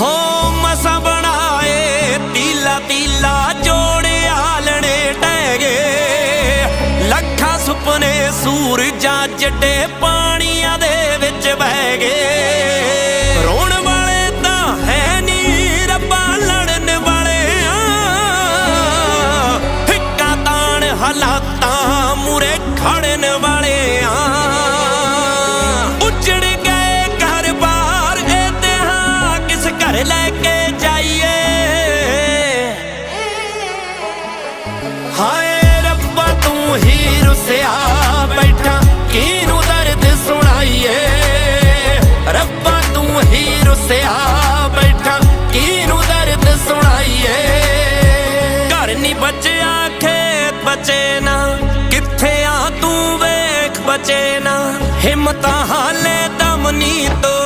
ਹੋ ਮਸਾ ਬਣਾਏ ਤੀਲਾ ਤੀਲਾ ਜੋੜਿਆ ਲਣੇ ਟਹਿ ਗਏ। ਲੱਖਾਂ ਸੁਪਨੇ ਸੂਰਜਾਂ ਜੱਡੇ ਪਾਣੀਆਂ ਦੇ ਵਿੱਚ ਬਹਿ ਗਏ। ਰੋਣ ਵਾਲੇ ਤਾਂ ਹੈ ਨੀ ਰੱਬਾ, ਲੜਨ ਵਾਲੇ ਆ ਫਿੱਕਾ ਤਾਣ ਹਾਲਾਤਾਂ ਮੂਰੇ ਖੜਨ ਵਾਲੇ ਹਾਏ ਤੂੰ ਹੀ ਰੁਸਿਆ ਬੈਠਾ। ਕਿਨੂੰ ਦਰਦ ਸੁਣਾਈਏ? ਰੱਬਾ, ਤੂੰ ਹੀ ਰੁਸਿਆ ਬੈਠਾ। ਕਿਨੂੰ ਦਰਦ ਸੁਣਾਈਏ? ਘਰ ਨਹੀਂ ਬਚਿਆ, ਖੇਤ ਬਚੇ ਨਾ। ਕਿੱਥੇ ਆ ਤੂੰ ਵੇਖ ਬਚੇ ਨਾ। ਹਿੰਮਤਾਂ ਹਾਲੇ ਦਮ ਨਹੀਂ ਤੋ